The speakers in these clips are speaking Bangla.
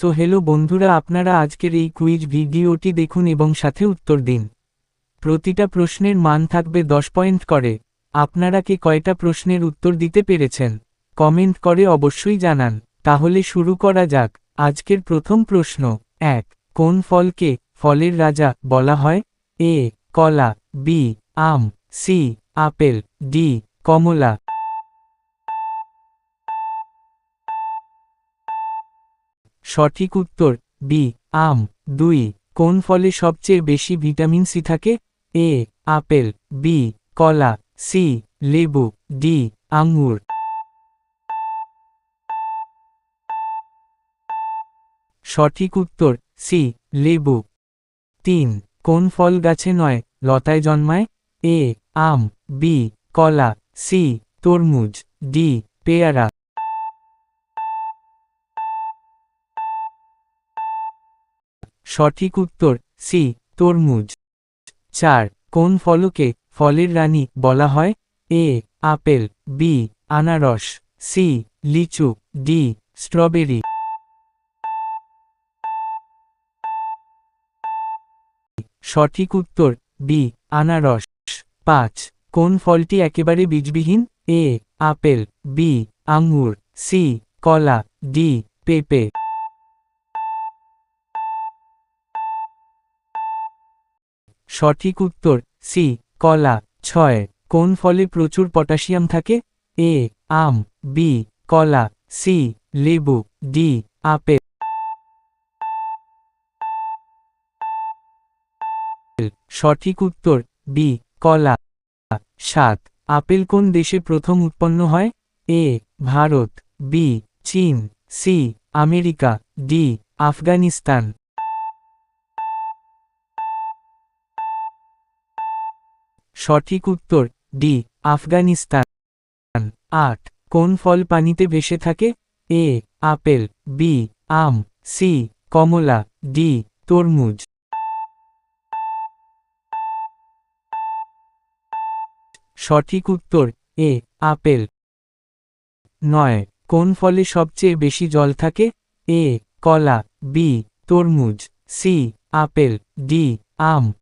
সো হ্যালো বন্ধুরা, আপনারা আজকের এই কুইজ ভিডিওটি দেখুন এবং সাথে উত্তর দিন। প্রতিটা প্রশ্নের মান থাকবে দশ পয়েন্ট করে। আপনারা কে কয়টা প্রশ্নের উত্তর দিতে পেরেছেন? কমেন্ট করে অবশ্যই জানান। তাহলে শুরু করা যাক। আজকের প্রথম প্রশ্ন, এক, কোন ফলকে ফলের রাজা বলা হয়? এ, কলা, বি, আম, সি, আপেল, ডি, কমলা। সঠিক উত্তর, বি, আম। দুই, কোন ফলে সবচেয়ে বেশি ভিটামিন সি থাকে? A, apple. বি, কলা। সি, লেবু। ডি আঙ্গুর সঠিক উত্তর, সি, লেবু। তিন, কোন ফল গাছে নয়, লতায় জন্মায়? এ, আম। বি, কলা। সি, তরমুজ। ডি, পেয়ারা। সঠিক উত্তর, সি, তরমুজ। চার, কোন ফলকে ফলের রানী বলা হয়? এ, আপেল, বি, আনারস, সি, লিচু, ডি, স্ট্রবেরি। সঠিক উত্তর, বি, আনারস। পাঁচ, কোন ফলটি একেবারে বীজবিহীন? এ, আপেল, বি আঙ্গুর সি, কলা, ডি, পেঁপে। সঠিক উত্তর, সি, কলা। ছয়, কোন ফলে প্রচুর পটাশিয়াম থাকে? এ, আম। বি, কলা। সি, লেবু। D, apple. সঠিক উত্তর, বি, কলা। সাত, আপেল কোন দেশে প্রথম উৎপন্ন হয়? এ, ভারত। বি, চীন। C, America. ডি, আফগানিস্তান। সঠিক উত্তর, ডি, আফগানিস্তান। আট, কোন ফল পানিতে ভেসে থাকে? এ, আপেল, বি, আম, সি, কমলা, ডি, তরমুজ। সঠিক উত্তর, এ, আপেল। নয়, কোন ফলে সবচেয়ে বেশি জল থাকে? এ, কলা, বি, তরমুজ, সি, আপেল, ডি, আম।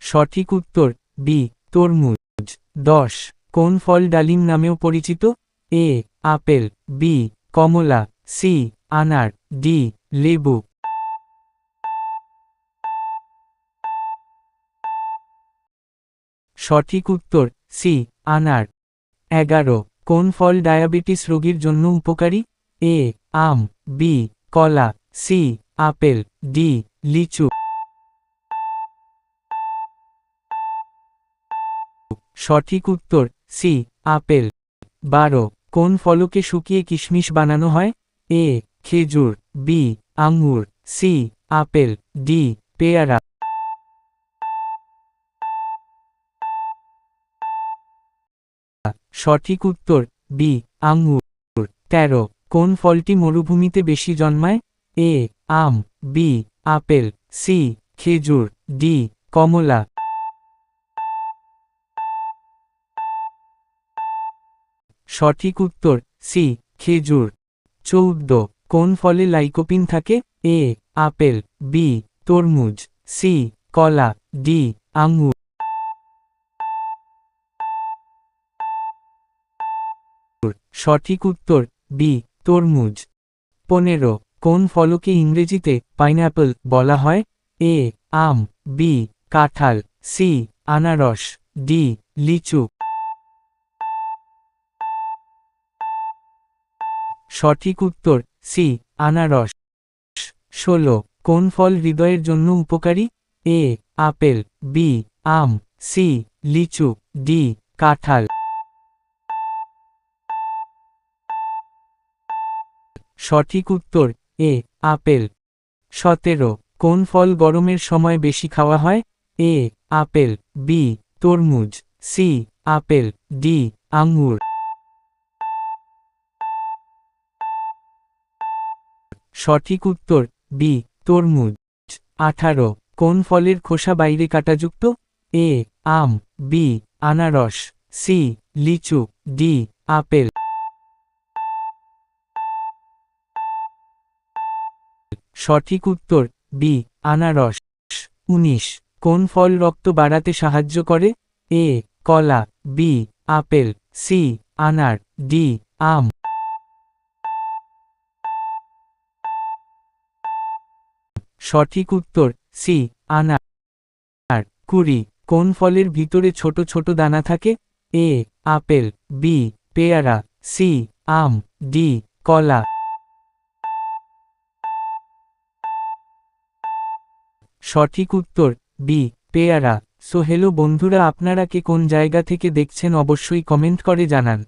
সঠিক উত্তর বি তরমুজ। দশ, কোন ফল ডালিম নামেও পরিচিত? A apple. বি কমলা। সি আনার। ডি লেবু। সঠিক উত্তর সি আনার। এগারো, কোন ফল ডায়াবেটিস রোগীর জন্য উপকারী? এ আম। বি কলা। C apple. ডি লিচু। সঠিক উত্তর, সি, আপেল। বারো, কোন ফলকে শুকিয়ে কিশমিশ বানানো হয়? এ, খেজুর। বি আঙ্গুর সি, আপেল। ডি, পেয়ারা। সঠিক উত্তর, বি আঙ্গুর তেরো, কোন ফলটি মরুভূমিতে বেশি জন্মায়? A, um. B, apple. C, খেজুর। ডি, কমলা। সঠিক উত্তর, সি, খেজুর। চৌদ্দ, কোন ফলে লাইকোপিন থাকে? এ, আপেল, বি, তরমুজ, সি, কলা, ডি, আঙুর। সঠিক উত্তর, বি, তরমুজ। পনেরো, কোন ফলকে ইংরেজিতে পাইনঅ্যাপল বলা হয়? এ, আম, বি, কাঁঠাল, সি, আনারস, ডি, লিচু। সঠিক উত্তর, সি, আনারস। ষোলো, কোন ফল হৃদয়ের জন্য উপকারী? এ, আপেল, বি, আম, সি, লিচু, ডি, কাঁঠাল। সঠিক উত্তর, এ, আপেল। সতেরো, কোন ফল গরমের সময় বেশি খাওয়া হয়? এ, আপেল, বি, তরমুজ, সি, আপেল, ডি, আঙ্গুর। সঠিক উত্তর, বি, তরমুজ। আঠারো, কোন ফলের খোসা বাইরে কাটাযুক্ত? এ, আম, বি, আনারস, সি, লিচু, ডি, আপেল। সঠিক উত্তর, বি, আনারস। উনিশ, কোন ফল রক্ত বাড়াতে সাহায্য করে? এ, কলা, বি, আপেল, সি, আনার, ডি, আম। সঠিক উত্তর, সি, আনার। কুড়ি, কোন ফলের ভিতরে ছোট ছোট দানা থাকে? এ, আপেল, বি, পেয়ারা, সি, আম, ডি, কলা। সঠিক উত্তর, বি, পেয়ারা। সো বন্ধুরা, আপনারা কে কোন জায়গা থেকে দেখছেন অবশ্যই কমেন্ট করে জানান।